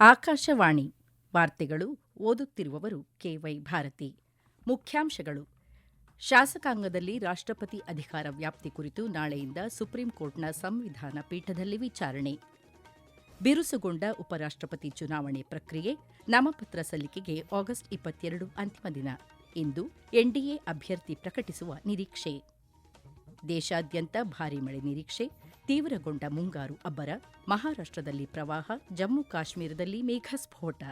ಆಕಾಶವಾಣಿ ವಾರ್ತೆಗಳು ಓದುತ್ತಿರುವವರು ಕೆವೈ ಭಾರತಿ. ಮುಖ್ಯಾಂಶಗಳು. ಶಾಸಕಾಂಗದಲ್ಲಿ ರಾಷ್ಟ್ರಪತಿ ಅಧಿಕಾರ ವ್ಯಾಪ್ತಿ ಕುರಿತು ನಾಳೆಯಿಂದ ಸುಪ್ರೀಂ ಕೋರ್ಟ್ನ ಸಂವಿಧಾನ ಪೀಠದಲ್ಲಿ ವಿಚಾರಣೆ. ಬಿರುಸುಗೊಂಡ ಉಪರಾಷ್ಟ್ರಪತಿ ಚುನಾವಣೆ ಪ್ರಕ್ರಿಯೆ ನಾಮಪತ್ರ ಸಲ್ಲಿಕೆಗೆ ಆಗಸ್ಟ್ ಇಪ್ಪತ್ತೆರಡು ಅಂತಿಮ ದಿನ. ಇಂದು ಎನ್ಡಿಎ ಅಭ್ಯರ್ಥಿ ಪ್ರಕಟಿಸುವ ನಿರೀಕ್ಷೆ. ದೇಶಾದ್ಯಂತ ಭಾರೀ ಮಳೆ ನಿರೀಕ್ಷೆ. ತೀವ್ರಗೊಂಡ ಮುಂಗಾರು ಅಬ್ಬರ ಮಹಾರಾಷ್ಟ್ರದಲ್ಲಿ ಪ್ರವಾಹ, ಜಮ್ಮು ಕಾಶ್ಮೀರದಲ್ಲಿ ಮೇಘಸ್ಫೋಟ.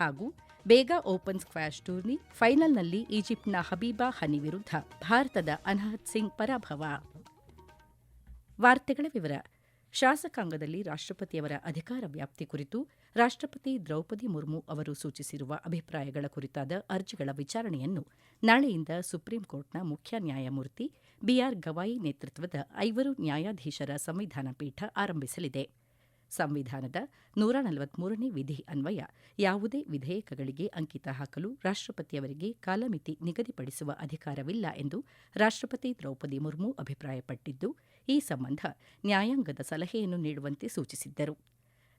ಹಾಗೂ ಬೇಗ ಓಪನ್ ಸ್ಕ್ವಾಷ್ ಟೂರ್ನಿ ಫೈನಲ್ನಲ್ಲಿ ಈಜಿಪ್ಟ್ನ ಹಬೀಬಾ ಹನಿ ವಿರುದ್ಧ ಭಾರತದ ಅನಹತ್ ಸಿಂಗ್ ಪರಾಭವ. ವಾರ್ತೆಗಳ ವಿವರ ಶಾಸಕಾಂಗದಲ್ಲಿ ರಾಷ್ಟ್ರಪತಿಯವರ ಅಧಿಕಾರ ವ್ಯಾಪ್ತಿ ಕುರಿತು ರಾಷ್ಟ್ರಪತಿ ದ್ರೌಪದಿ ಮುರ್ಮು ಅವರು ಸೂಚಿಸಿರುವ ಅಭಿಪ್ರಾಯಗಳ ಕುರಿತಾದ ಅರ್ಜಿಗಳ ವಿಚಾರಣೆಯನ್ನು ನಾಳೆಯಿಂದ ಸುಪ್ರೀಂ ಕೋರ್ಟ್ನ ಮುಖ್ಯ ನ್ಯಾಯಮೂರ್ತಿ ಬಿಆರ್ ಗವಾಯಿ ನೇತೃತ್ವದ ಐವರು ನ್ಯಾಯಾಧೀಶರ ಸಂವಿಧಾನ ಪೀಠ ಆರಂಭಿಸಲಿದೆ. ಸಂವಿಧಾನದ ನೂರ ನಲವತ್ಮೂರನೇ ವಿಧಿ ಅನ್ವಯ ಯಾವುದೇ ವಿಧೇಯಕಗಳಿಗೆ ಅಂಕಿತ ಹಾಕಲು ರಾಷ್ಟಪತಿಯವರಿಗೆ ಕಾಲಮಿತಿ ನಿಗದಿಪಡಿಸುವ ಅಧಿಕಾರವಿಲ್ಲ ಎಂದು ರಾಷ್ಟ್ರಪತಿ ದ್ರೌಪದಿ ಮುರ್ಮು ಅಭಿಪ್ರಾಯಪಟ್ಟಿದ್ದು, ಈ ಸಂಬಂಧ ನ್ಯಾಯಾಂಗದ ಸಲಹೆಯನ್ನು ನೀಡುವಂತೆ ಸೂಚಿಸಿದ್ದರು.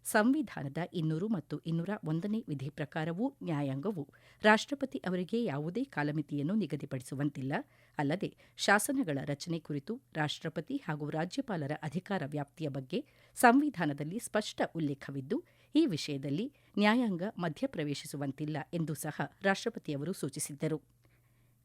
ಸಂವಿಧಾನದ ಇನ್ನೂರು ಮತ್ತು ಇನ್ನೂರ ಒಂದನೇ ವಿಧಿ ಪ್ರಕಾರವೂ ನ್ಯಾಯಾಂಗವು ರಾಷ್ಟ್ರಪತಿ ಅವರಿಗೆ ಯಾವುದೇ ಕಾಲಮಿತಿಯನ್ನು ನಿಗದಿಪಡಿಸುವಂತಿಲ್ಲ. ಅಲ್ಲದೆ ಶಾಸನಗಳ ರಚನೆ ಕುರಿತು ರಾಷ್ಟ್ರಪತಿ ಹಾಗೂ ರಾಜ್ಯಪಾಲರ ಅಧಿಕಾರ ವ್ಯಾಪ್ತಿಯ ಬಗ್ಗೆ ಸಂವಿಧಾನದಲ್ಲಿ ಸ್ಪಷ್ಟ ಉಲ್ಲೇಖವಿದ್ದು, ಈ ವಿಷಯದಲ್ಲಿ ನ್ಯಾಯಾಂಗ ಮಧ್ಯಪ್ರವೇಶಿಸುವಂತಿಲ್ಲ ಎಂದು ಸಹ ರಾಷ್ಟ್ರಪತಿಯವರು ಸೂಚಿಸಿದ್ದರು.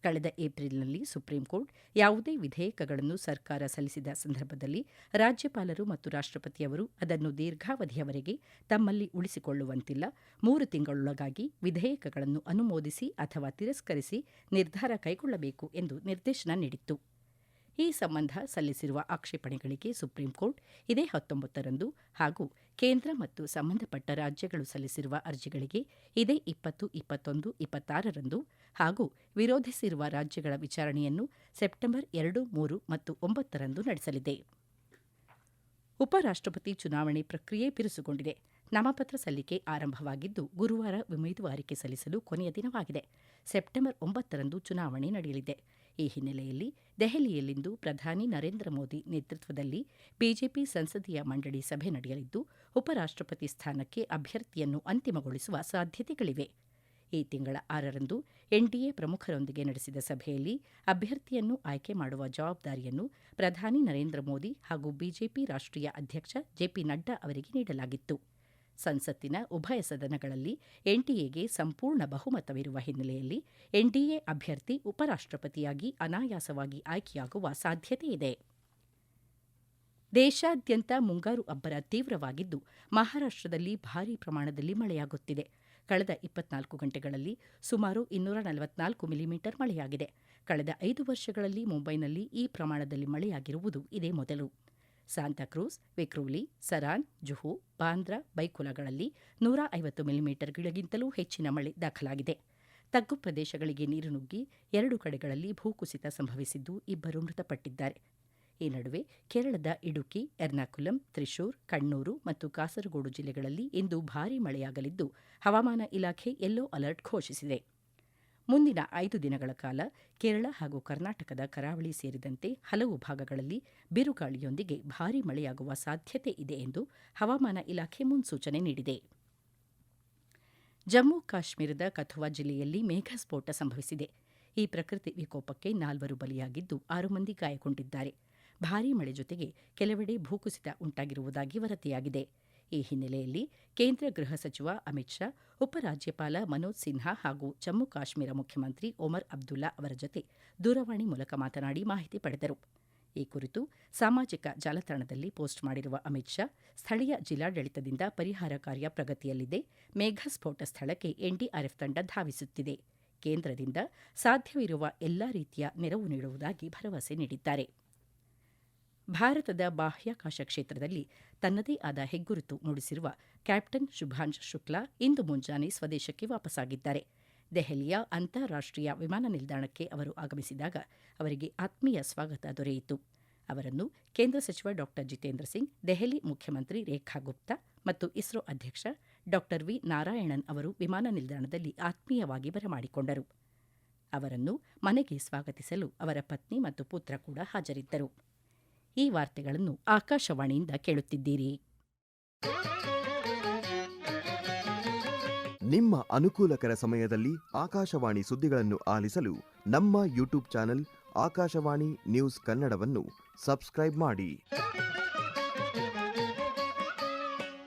ಕಳೆದ ಏಪ್ರಿಲ್ನಲ್ಲಿ ಸುಪ್ರೀಂ ಕೋರ್ಟ್ ಯಾವುದೇ ವಿಧೇಯಕಗಳನ್ನು ಸರ್ಕಾರ ಸಲ್ಲಿಸಿದ ಸಂದರ್ಭದಲ್ಲಿ ರಾಜ್ಯಪಾಲರು ಮತ್ತು ರಾಷ್ಟಪತಿಯವರು ಅದನ್ನು ದೀರ್ಘಾವಧಿಯವರೆಗೆ ತಮ್ಮಲ್ಲಿ ಉಳಿಸಿಕೊಳ್ಳುವಂತಿಲ್ಲ. ಮೂರು ತಿಂಗಳೊಳಗಾಗಿ ವಿಧೇಯಕಗಳನ್ನು ಅನುಮೋದಿಸಿ ಅಥವಾ ತಿರಸ್ಕರಿಸಿ ನಿರ್ಧಾರ ಕೈಗೊಳ್ಳಬೇಕು ಎಂದು ನಿರ್ದೇಶನ ನೀಡಿತ್ತು. ಈ ಸಂಬಂಧ ಸಲ್ಲಿಸಿರುವ ಆಕ್ಷೇಪಣೆಗಳಿಗೆ ಸುಪ್ರೀಂ ಕೋರ್ಟ್ ಇದೇ ಹತ್ತೊಂಬತ್ತರಂದು ಹಾಗೂ ಕೇಂದ್ರ ಮತ್ತು ಸಂಬಂಧಪಟ್ಟ ರಾಜ್ಯಗಳು ಸಲ್ಲಿಸಿರುವ ಅರ್ಜಿಗಳಿಗೆ ಇದೇ ಇಪ್ಪತ್ತು, ಇಪ್ಪತ್ತೊಂದು, ಇಪ್ಪತ್ತಾರರಂದು ಹಾಗೂ ವಿರೋಧಿಸಿರುವ ರಾಜ್ಯಗಳ ವಿಚಾರಣೆಯನ್ನು ಸೆಪ್ಟೆಂಬರ್ ಎರಡು, ಮೂರು ಮತ್ತು ಒಂಬತ್ತರಂದು ನಡೆಸಲಿದೆ. ಉಪರಾಷ್ಟಪತಿ ಚುನಾವಣೆ ಪ್ರಕ್ರಿಯೆ ಬಿರುಸುಗೊಂಡಿದೆ. ನಾಮಪತ್ರ ಸಲ್ಲಿಕೆ ಆರಂಭವಾಗಿದ್ದು ಗುರುವಾರ ಉಮೇದುವಾರಿಕೆ ಸಲ್ಲಿಸಲು ಕೊನೆಯ ದಿನವಾಗಿದೆ. ಸೆಪ್ಟೆಂಬರ್ ಒಂಬತ್ತರಂದು ಚುನಾವಣೆ ನಡೆಯಲಿದೆ. ಈ ಹಿನ್ನೆಲೆಯಲ್ಲಿ ದೆಹಲಿಯಲ್ಲಿಂದು ಪ್ರಧಾನಿ ನರೇಂದ್ರ ಮೋದಿ ನೇತೃತ್ವದಲ್ಲಿ ಬಿಜೆಪಿ ಸಂಸದೀಯ ಮಂಡಳಿ ಸಭೆ ನಡೆಯಲಿದ್ದು, ಉಪರಾಷ್ಟ್ರಪತಿ ಸ್ಥಾನಕ್ಕೆ ಅಭ್ಯರ್ಥಿಯನ್ನು ಅಂತಿಮಗೊಳಿಸುವ ಸಾಧ್ಯತೆಗಳಿವೆ. ಈ ತಿಂಗಳ ಆರರಂದು ಎನ್ಡಿಎ ಪ್ರಮುಖರೊಂದಿಗೆ ನಡೆಸಿದ ಸಭೆಯಲ್ಲಿ ಅಭ್ಯರ್ಥಿಯನ್ನು ಆಯ್ಕೆ ಮಾಡುವ ಜವಾಬ್ದಾರಿಯನ್ನು ಪ್ರಧಾನಿ ನರೇಂದ್ರ ಮೋದಿ ಹಾಗೂ ಬಿಜೆಪಿ ರಾಷ್ಟ್ರೀಯ ಅಧ್ಯಕ್ಷ ಜೆಪಿ ನಡ್ಡಾ ಅವರಿಗೆ ನೀಡಲಾಗಿತ್ತು. ಸಂಸತ್ತಿನ ಉಭಯ ಸದನಗಳಲ್ಲಿ ಎನ್ಡಿಎಗೆ ಸಂಪೂರ್ಣ ಬಹುಮತವಿರುವ ಹಿನ್ನೆಲೆಯಲ್ಲಿ ಎನ್ಡಿಎ ಅಭ್ಯರ್ಥಿ ಉಪರಾಷ್ಟ್ರಪತಿಯಾಗಿ ಅನಾಯಾಸವಾಗಿ ಆಯ್ಕೆಯಾಗುವ ಸಾಧ್ಯತೆಯಿದೆ ದೇಶಾದ್ಯಂತ ಮುಂಗಾರು ಅಬ್ಬರ ತೀವ್ರವಾಗಿದ್ದು, ಮಹಾರಾಷ್ಟ್ರದಲ್ಲಿ ಭಾರೀ ಪ್ರಮಾಣದಲ್ಲಿ ಮಳೆಯಾಗುತ್ತಿದೆ. ಕಳೆದ ಇಪ್ಪತ್ನಾಲ್ಕು ಗಂಟೆಗಳಲ್ಲಿ ಸುಮಾರು ಇನ್ನೂರ ನಲವತ್ನಾಲ್ಕು ಮಿಲಿಮೀಟರ್ ಮಳೆಯಾಗಿದೆ. ಕಳೆದ ಐದು ವರ್ಷಗಳಲ್ಲಿ ಮುಂಬೈನಲ್ಲಿ ಈ ಪ್ರಮಾಣದಲ್ಲಿ ಮಳೆಯಾಗಿರುವುದು ಇದೇ ಮೊದಲು. ಸಾಂತಾಕ್ರೂಸ್ ವಿಕ್ರೋಲಿ, ಸರಾನ್, ಜುಹು, ಬಾಂದ್ರಾ ಬೈಕುಲಗಳಲ್ಲಿ ನೂರ ಐವತ್ತು ಮಿಲಿಮೀಟರ್ಗಳಿಗಿಂತಲೂ ಹೆಚ್ಚಿನ ಮಳೆ ದಾಖಲಾಗಿದೆ. ತಗ್ಗು ಪ್ರದೇಶಗಳಿಗೆ ನೀರು ನುಗ್ಗಿ ಎರಡು ಕಡೆಗಳಲ್ಲಿ ಭೂಕುಸಿತ ಸಂಭವಿಸಿದ್ದು ಇಬ್ಬರು ಮೃತಪಟ್ಟಿದ್ದಾರೆ. ಈ ನಡುವೆ ಕೇರಳದ ಇಡುಕಿ, ಎರ್ನಾಕುಲಂ, ತ್ರಿಶೂರ್, ಕಣ್ಣೂರು ಮತ್ತು ಕಾಸರಗೋಡು ಜಿಲ್ಲೆಗಳಲ್ಲಿ ಇಂದು ಭಾರೀ ಮಳೆಯಾಗಲಿದ್ದು ಹವಾಮಾನ ಇಲಾಖೆ ಯೆಲ್ಲೋ ಅಲರ್ಟ್ ಘೋಷಿಸಿದೆ. ಮುಂದಿನ ಐದು ದಿನಗಳ ಕಾಲ ಕೇರಳ ಹಾಗೂ ಕರ್ನಾಟಕದ ಕರಾವಳಿ ಸೇರಿದಂತೆ ಹಲವು ಭಾಗಗಳಲ್ಲಿ ಬಿರುಗಾಳಿಯೊಂದಿಗೆ ಭಾರೀ ಮಳೆಯಾಗುವ ಸಾಧ್ಯತೆ ಇದೆ ಎಂದು ಹವಾಮಾನ ಇಲಾಖೆ ಮುನ್ಸೂಚನೆ ನೀಡಿದೆ. ಜಮ್ಮು ಕಾಶ್ಮೀರದ ಕಥುವಾ ಜಿಲ್ಲೆಯಲ್ಲಿ ಮೇಘಸ್ಫೋಟ ಸಂಭವಿಸಿದೆ. ಈ ಪ್ರಕೃತಿ ವಿಕೋಪಕ್ಕೆ ನಾಲ್ವರು ಬಲಿಯಾಗಿದ್ದು ಆರು ಮಂದಿ ಗಾಯಗೊಂಡಿದ್ದಾರೆ. ಭಾರೀ ಮಳೆ ಜೊತೆಗೆ ಕೆಲವೆಡೆ ಭೂಕುಸಿತ ಉಂಟಾಗಿರುವುದಾಗಿ ವರದಿಯಾಗಿದೆ. ಈ ಹಿನ್ನೆಲೆಯಲ್ಲಿ ಕೇಂದ್ರ ಗೃಹ ಸಚಿವ ಅಮಿತ್ ಶಾ ಉಪರಾಜ್ಯಪಾಲ ಮನೋಜ್ ಸಿನ್ಹಾ ಹಾಗೂ ಜಮ್ಮು ಕಾಶ್ಮೀರ ಮುಖ್ಯಮಂತ್ರಿ ಒಮರ್ ಅಬ್ದುಲ್ಲಾ ಅವರ ಜೊತೆ ದೂರವಾಣಿ ಮೂಲಕ ಮಾತನಾಡಿ ಮಾಹಿತಿ ಪಡೆದರು. ಈ ಕುರಿತು ಸಾಮಾಜಿಕ ಜಾಲತಾಣದಲ್ಲಿ ಪೋಸ್ಟ್ ಮಾಡಿರುವ ಅಮಿತ್ ಶಾ, ಸ್ಥಳೀಯ ಜಿಲ್ಲಾಡಳಿತದಿಂದ ಪರಿಹಾರ ಕಾರ್ಯ ಪ್ರಗತಿಯಲ್ಲಿದೆ, ಮೇಘಸ್ಫೋಟ ಸ್ಥಳಕ್ಕೆ ಎನ್ಡಿಆರ್ಎಫ್ ತಂಡ ಧಾವಿಸುತ್ತಿದೆ. ಕೇಂದ್ರದಿಂದ ಸಾಧ್ಯವಿರುವ ಎಲ್ಲಾ ರೀತಿಯ ನೆರವು ನೀಡುವುದಾಗಿ ಭರವಸೆ ನೀಡಿದ್ದಾರೆ. ಭಾರತದ ಬಾಹ್ಯಾಕಾಶ ಕ್ಷೇತ್ರದಲ್ಲಿ ತನ್ನದೇ ಆದ ಹೆಗ್ಗುರುತು ಮೂಡಿಸಿರುವ ಕ್ಯಾಪ್ಟನ್ ಶುಭಾಂಶ್ ಶುಕ್ಲಾ ಇಂದು ಮುಂಜಾನೆ ಸ್ವದೇಶಕ್ಕೆ ವಾಪಸ್ಸಾಗಿದ್ದಾರೆ. ದೆಹಲಿಯ ಅಂತಾರಾಷ್ಟೀಯ ವಿಮಾನ ನಿಲ್ದಾಣಕ್ಕೆ ಅವರು ಆಗಮಿಸಿದಾಗ ಅವರಿಗೆ ಆತ್ಮೀಯ ಸ್ವಾಗತ ದೊರೆಯಿತು. ಅವರನ್ನು ಕೇಂದ್ರ ಸಚಿವ ಡಾ. ಜಿತೇಂದ್ರ ಸಿಂಗ್, ದೆಹಲಿ ಮುಖ್ಯಮಂತ್ರಿ ರೇಖಾ ಗುಪ್ತಾ ಮತ್ತು ಇಸ್ರೋ ಅಧ್ಯಕ್ಷ ಡಾ. ವಿ. ನಾರಾಯಣನ್ ಅವರು ವಿಮಾನ ನಿಲ್ದಾಣದಲ್ಲಿ ಆತ್ಮೀಯವಾಗಿ ಬರಮಾಡಿಕೊಂಡರು. ಅವರನ್ನು ಮನೆಗೆ ಸ್ವಾಗತಿಸಲು ಅವರ ಪತ್ನಿ ಮತ್ತು ಪುತ್ರ ಕೂಡ ಹಾಜರಿದ್ದರು. ಈ ವಾರ್ತೆಗಳನ್ನು ಆಕಾಶವಾಣಿಯಿಂದ ಕೇಳುತ್ತಿದ್ದೀರಿ. ನಿಮ್ಮ ಅನುಕೂಲಕರ ಸಮಯದಲ್ಲಿ ಆಕಾಶವಾಣಿ ಸುದ್ದಿಗಳನ್ನು ಆಲಿಸಲು ನಮ್ಮ ಯೂಟ್ಯೂಬ್ ಚಾನೆಲ್ ಆಕಾಶವಾಣಿ ನ್ಯೂಸ್ ಕನ್ನಡವನ್ನು ಸಬ್ಸ್ಕ್ರೈಬ್ ಮಾಡಿ.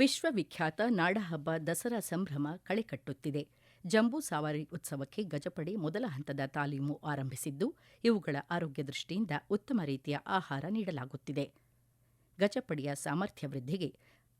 ವಿಶ್ವವಿಖ್ಯಾತ ನಾಡಹಬ್ಬ ದಸರಾ ಸಂಭ್ರಮ ಕಳೆಕಟ್ಟುತ್ತಿದೆ. ಜಂಬೂ ಸವಾರಿ ಉತ್ಸವಕ್ಕೆ ಗಜಪಡೆ ಮೊದಲ ಹಂತದ ತಾಲೀಮು ಆರಂಭಿಸಿದ್ದು, ಇವುಗಳ ಆರೋಗ್ಯ ದೃಷ್ಟಿಯಿಂದ ಉತ್ತಮ ರೀತಿಯ ಆಹಾರ ನೀಡಲಾಗುತ್ತಿದೆ. ಗಜಪಡೆಯ ಸಾಮರ್ಥ್ಯ ವೃದ್ಧಿಗೆ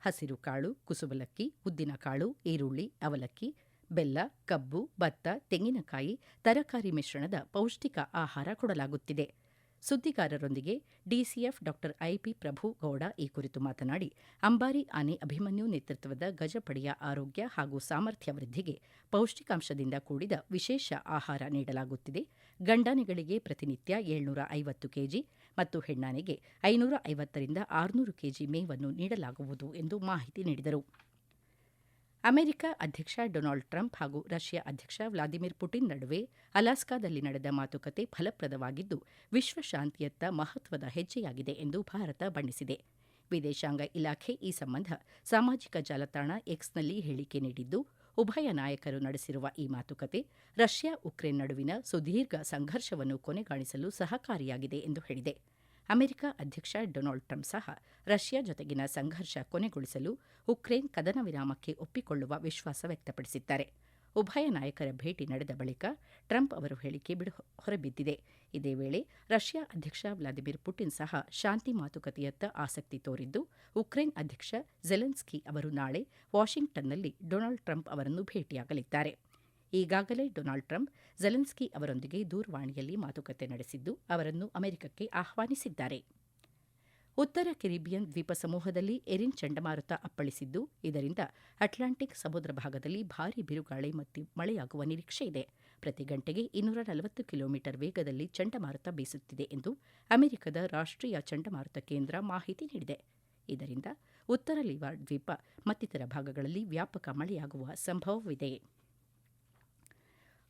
ಹಸಿರು ಕಾಳು, ಕುಸುಬಲಕ್ಕಿ ಉದ್ದಿನಕಾಳು ಈರುಳ್ಳಿ, ಅವಲಕ್ಕಿ, ಬೆಲ್ಲ, ಕಬ್ಬು, ಭತ್ತ, ತೆಂಗಿನಕಾಯಿ, ತರಕಾರಿ ಮಿಶ್ರಣದ ಪೌಷ್ಟಿಕ ಆಹಾರ ಕೊಡಲಾಗುತ್ತಿದೆ. ಸುದ್ದಿಗಾರರೊಂದಿಗೆ ಡಿಸಿಎಫ್ ಡಾ ಐಪಿ ಪ್ರಭು ಗೌಡ ಈ ಕುರಿತು ಮಾತನಾಡಿ, ಅಂಬಾರಿ ಆನೆ ಅಭಿಮನ್ಯು ನೇತೃತ್ವದ ಗಜಪಡೆಯ ಆರೋಗ್ಯ ಹಾಗೂ ಸಾಮರ್ಥ್ಯ ವೃದ್ಧಿಗೆ ಪೌಷ್ಟಿಕಾಂಶದಿಂದ ಕೂಡಿದ ವಿಶೇಷ ಆಹಾರ ನೀಡಲಾಗುತ್ತಿದೆ. ಗಂಡಾನೆಗಳಿಗೆ ಪ್ರತಿನಿತ್ಯ ಏಳ್ನೂರ ಐವತ್ತು ಕೆಜಿ ಮತ್ತು ಹೆಣ್ಣಾನೆಗೆ ಐನೂರ ಐವತ್ತರಿಂದ ಆರುನೂರು ಕೆಜಿ ಮೇವನ್ನು ನೀಡಲಾಗುವುದು ಎಂದು ಮಾಹಿತಿ ನೀಡಿದರು. ಅಮೆರಿಕ ಅಧ್ಯಕ್ಷ ಡೊನಾಲ್ಡ್ ಟ್ರಂಪ್ ಹಾಗೂ ರಷ್ಯಾ ಅಧ್ಯಕ್ಷ ವ್ಲಾದಿಮಿರ್ ಪುಟಿನ್ ನಡುವೆ ಅಲಾಸ್ಕಾದಲ್ಲಿ ನಡೆದ ಮಾತುಕತೆ ಫಲಪ್ರದವಾಗಿದ್ದು, ವಿಶ್ವ ಶಾಂತಿಯತ್ತ ಮಹತ್ವದ ಹೆಜ್ಜೆಯಾಗಿದೆ ಎಂದು ಭಾರತ ಬಣ್ಣಿಸಿದೆ. ವಿದೇಶಾಂಗ ಇಲಾಖೆ ಈ ಸಂಬಂಧ ಸಾಮಾಜಿಕ ಜಾಲತಾಣ ಎಕ್ಸ್ನಲ್ಲಿ ಹೇಳಿಕೆ ನೀಡಿದ್ದು, ಉಭಯ ನಾಯಕರು ನಡೆಸಿರುವ ಈ ಮಾತುಕತೆ ರಷ್ಯಾ ಉಕ್ರೇನ್ ನಡುವಿನ ಸುದೀರ್ಘ ಸಂಘರ್ಷವನ್ನು ಕೊನೆಗಾಣಿಸಲು ಸಹಕಾರಿಯಾಗಿದೆ ಎಂದು ಹೇಳಿದೆ. ಅಮೆರಿಕ ಅಧ್ಯಕ್ಷ ಡೊನಾಲ್ಡ್ ಟ್ರಂಪ್ ಸಹ ರಷ್ಯಾ ಜೊತೆಗಿನ ಸಂಘರ್ಷ ಕೊನೆಗೊಳಿಸಲು ಉಕ್ರೇನ್ ಕದನ ವಿರಾಮಕ್ಕೆ ಒಪ್ಪಿಕೊಳ್ಳುವ ವಿಶ್ವಾಸ ವ್ಯಕ್ತಪಡಿಸಿದ್ದಾರೆ. ಉಭಯ ನಾಯಕರ ಭೇಟಿ ನಡೆದ ಬಳಿಕ ಟ್ರಂಪ್ ಅವರು ಹೇಳಿಕೆ ಬಿಡು ಹೊರಬಿದ್ದಿದೆ. ಇದೇ ವೇಳೆ ರಷ್ಯಾ ಅಧ್ಯಕ್ಷ ವ್ಲಾದಿಮಿರ್ ಪುಟಿನ್ ಸಹ ಶಾಂತಿ ಮಾತುಕತೆಯತ್ತ ಆಸಕ್ತಿ ತೋರಿದ್ದು, ಉಕ್ರೇನ್ ಅಧ್ಯಕ್ಷ ಜೆಲೆನ್ಸ್ಕಿ ಅವರು ನಾಳೆ ವಾಷಿಂಗ್ಟನ್ನಲ್ಲಿ ಡೊನಾಲ್ಡ್ ಟ್ರಂಪ್ ಅವರನ್ನು ಭೇಟಿಯಾಗಲಿದ್ದಾರೆ. ಈಗಾಗಲೇ ಡೊನಾಲ್ಡ್ ಟ್ರಂಪ್ ಜೆಲೆನ್ಸ್ಕಿ ಅವರೊಂದಿಗೆ ದೂರವಾಣಿಯಲ್ಲಿ ಮಾತುಕತೆ ನಡೆಸಿದ್ದು ಅವರನ್ನು ಅಮೆರಿಕಕ್ಕೆ ಆಹ್ವಾನಿಸಿದ್ದಾರೆ. ಉತ್ತರ ಕೆರಿಬಿಯನ್ ದ್ವೀಪ ಸಮೂಹದಲ್ಲಿ ಎರಿನ್ ಚಂಡಮಾರುತ ಅಪ್ಪಳಿಸಿದ್ದು, ಇದರಿಂದ ಅಟ್ಲಾಂಟಿಕ್ ಸಮುದ್ರ ಭಾಗದಲ್ಲಿ ಭಾರೀ ಬಿರುಗಾಳಿ ಮತ್ತು ಮಳೆಯಾಗುವ ನಿರೀಕ್ಷೆ ಇದೆ. ಪ್ರತಿ ಗಂಟೆಗೆ ಇನ್ನೂರ ನಲವತ್ತು ಕಿಲೋಮೀಟರ್ ವೇಗದಲ್ಲಿ ಚಂಡಮಾರುತ ಬೀಸುತ್ತಿದೆ ಎಂದು ಅಮೆರಿಕದ ರಾಷ್ಟ್ರೀಯ ಚಂಡಮಾರುತ ಕೇಂದ್ರ ಮಾಹಿತಿ ನೀಡಿದೆ. ಇದರಿಂದ ಉತ್ತರ ಲಿವಾರ್ಡ್ ದ್ವೀಪ ಮತ್ತಿತರ ಭಾಗಗಳಲ್ಲಿ ವ್ಯಾಪಕ ಮಳೆಯಾಗುವ ಸಂಭವವಿದೆ.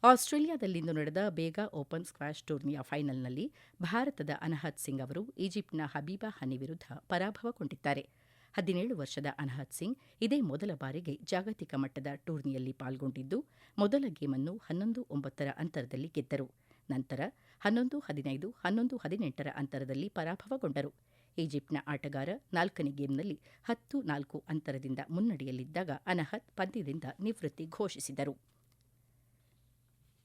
ಆಸ್ಟ್ರೇಲಿಯಾದಲ್ಲಿಂದು ನಡೆದ ಬೇಗಾ ಓಪನ್ ಸ್ಕ್ವಾಷ್ ಟೂರ್ನಿಯ ಫೈನಲ್ನಲ್ಲಿ ಭಾರತದ ಅನಹತ್ ಸಿಂಗ್ ಅವರು ಈಜಿಪ್ಟ್ನ ಹಬೀಬಾ ಹನಿ ವಿರುದ್ಧ ಪರಾಭವಗೊಂಡಿದ್ದಾರೆ. ಹದಿನೇಳು ವರ್ಷದ ಅನಹತ್ ಸಿಂಗ್ ಇದೇ ಮೊದಲ ಬಾರಿಗೆ ಜಾಗತಿಕ ಮಟ್ಟದ ಟೂರ್ನಿಯಲ್ಲಿ ಪಾಲ್ಗೊಂಡಿದ್ದು, ಮೊದಲ ಗೇಮನ್ನು ಹನ್ನೊಂದು ಒಂಬತ್ತರ ಅಂತರದಲ್ಲಿ ಗೆದ್ದರು. ನಂತರ ಹನ್ನೊಂದು ಹದಿನೈದು, ಹನ್ನೊಂದು ಹದಿನೆಂಟರ ಅಂತರದಲ್ಲಿ ಪರಾಭವಗೊಂಡರು. ಈಜಿಪ್ಟ್ನ ಆಟಗಾರ ನಾಲ್ಕನೇ ಗೇಮ್ನಲ್ಲಿ ಹತ್ತು ನಾಲ್ಕು ಅಂತರದಿಂದ ಮುನ್ನಡೆಯಲ್ಲಿದ್ದಾಗ ಅನಹತ್ ಪಂದ್ಯದಿಂದ ನಿವೃತ್ತಿ ಘೋಷಿಸಿದರು.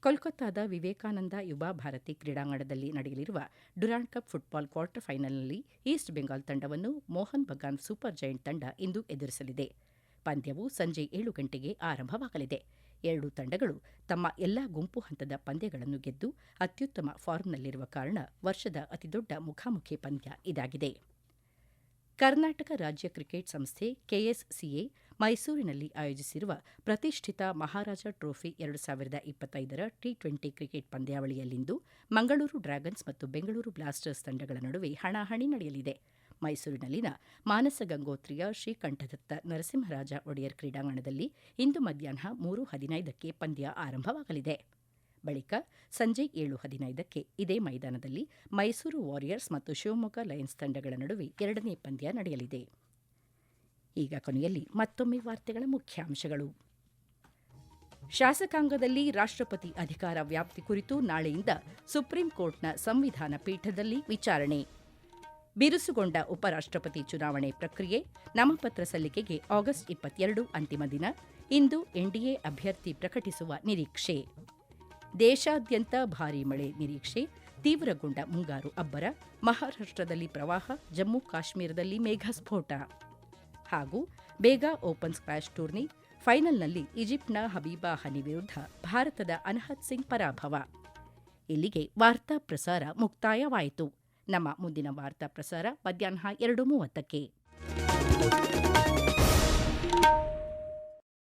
ಕೋಲ್ಕತ್ತಾದ ವಿವೇಕಾನಂದ ಯುವ ಭಾರತಿ ಕ್ರೀಡಾಂಗಣದಲ್ಲಿ ನಡೆಯಲಿರುವ ಡುರಾಂಡ್ ಕಪ್ ಫುಟ್ಬಾಲ್ ಕ್ವಾರ್ಟರ್ ಫೈನಲ್ನಲ್ಲಿ ಈಸ್ಟ್ ಬೆಂಗಾಲ್ ತಂಡವನ್ನು ಮೋಹನ್ ಬಗಾನ್ ಸೂಪರ್ ಜೈಂಟ್ ತಂಡ ಇಂದು ಎದುರಿಸಲಿದೆ. ಪಂದ್ಯವು ಸಂಜೆ ಏಳು ಗಂಟೆಗೆ ಆರಂಭವಾಗಲಿದೆ. ಎರಡೂ ತಂಡಗಳು ತಮ್ಮ ಎಲ್ಲಾ ಗುಂಪು ಹಂತದ ಪಂದ್ಯಗಳನ್ನು ಗೆದ್ದು ಅತ್ಯುತ್ತಮ ಫಾರ್ಮ್ನಲ್ಲಿರುವ ಕಾರಣ ವರ್ಷದ ಅತಿದೊಡ್ಡ ಮುಖಾಮುಖಿ ಪಂದ್ಯ ಇದಾಗಿದೆ. ಕರ್ನಾಟಕ ರಾಜ್ಯ ಕ್ರಿಕೆಟ್ ಸಂಸ್ಥೆ ಕೆಎಸ್ಸಿಎ ಮೈಸೂರಿನಲ್ಲಿ ಆಯೋಜಿಸಿರುವ ಪ್ರತಿಷ್ಠಿತ ಮಹಾರಾಜ ಟ್ರೋಫಿ ಎರಡು ಸಾವಿರದ ಇಪ್ಪತ್ತೈದರ ಟಿ ಟ್ವೆಂಟಿ ಕ್ರಿಕೆಟ್ ಪಂದ್ಯಾವಳಿಯಲ್ಲಿಂದು ಮಂಗಳೂರು ಡ್ರ್ಯಾಗನ್ಸ್ ಮತ್ತು ಬೆಂಗಳೂರು ಬ್ಲಾಸ್ಟರ್ಸ್ ತಂಡಗಳ ನಡುವೆ ಹಣಾಹಣಿ ನಡೆಯಲಿದೆ. ಮೈಸೂರಿನಲ್ಲಿನ ಮಾನಸ ಗಂಗೋತ್ರಿಯ ಶ್ರೀಕಂಠದತ್ತ ನರಸಿಂಹರಾಜ ಒಡೆಯರ್ ಕ್ರೀಡಾಂಗಣದಲ್ಲಿ ಇಂದು ಮಧ್ಯಾಹ್ನ ಮೂರು ಹದಿನೈದಕ್ಕೆ ಪಂದ್ಯ ಆರಂಭವಾಗಲಿದೆ. ಬಳಿಕ ಸಂಜೆ ಏಳು ಹದಿನೈದಕ್ಕೆ ಇದೇ ಮೈದಾನದಲ್ಲಿ ಮೈಸೂರು ವಾರಿಯರ್ಸ್ ಮತ್ತು ಶಿವಮೊಗ್ಗ ಲಯನ್ಸ್ ತಂಡಗಳ ನಡುವೆ ಎರಡನೇ ಪಂದ್ಯ ನಡೆಯಲಿದೆ. ಈಗ ಕೊನೆಯಲ್ಲಿ ಮತ್ತೊಮ್ಮೆ ವಾರ್ತೆಗಳ ಮುಖ್ಯಾಂಶಗಳು. ಶಾಸಕಾಂಗದಲ್ಲಿ ರಾಷ್ಟ್ರಪತಿ ಅಧಿಕಾರ ವ್ಯಾಪ್ತಿ ಕುರಿತು ನಾಳೆಯಿಂದ ಸುಪ್ರೀಂ ಕೋರ್ಟ್ನ ಸಂವಿಧಾನ ಪೀಠದಲ್ಲಿ ವಿಚಾರಣೆ. ಬಿರುಸುಗೊಂಡ ಉಪರಾಷ್ಟ್ರಪತಿ ಚುನಾವಣೆ ಪ್ರಕ್ರಿಯೆ ನಾಮಪತ್ರ ಸಲ್ಲಿಕೆಗೆ ಆಗಸ್ಟ್ ಇಪ್ಪತ್ತೆರಡು ಅಂತಿಮ ದಿನ. ಇಂದು ಎನ್ಡಿಎ ಅಭ್ಯರ್ಥಿ ಪ್ರಕಟಿಸುವ ನಿರೀಕ್ಷೆ. ದೇಶಾದ್ಯಂತ ಭಾರೀ ಮಳೆ ನಿರೀಕ್ಷೆ. ತೀವ್ರಗೊಂಡ ಮುಂಗಾರು ಅಬ್ಬರ. ಮಹಾರಾಷ್ಟ್ರದಲ್ಲಿ ಪ್ರವಾಹ. ಜಮ್ಮು ಕಾಶ್ಮೀರದಲ್ಲಿ ಮೇಘಸ್ಫೋಟ. ಹಾಗೂ ಬೇಗಾ ಓಪನ್ ಸ್ಕ್ವಾಷ್ ಟೂರ್ನಿ ಫೈನಲ್ನಲ್ಲಿ ಈಜಿಪ್ಟ್ನ ಹಬೀಬಾ ಹನಿ ವಿರುದ್ಧ ಭಾರತದ ಅನಹತ್ ಸಿಂಗ್ ಪರಾಭವ. ಇಲ್ಲಿಗೆ ವಾರ್ತಾ ಪ್ರಸಾರ ಮುಕ್ತಾಯವಾಯಿತು. ನಮ್ಮ ಮುಂದಿನ ವಾರ್ತಾ ಪ್ರಸಾರ ಮಧ್ಯಾಹ್ನ ಎರಡು ಮೂವತ್ತಕ್ಕೆ.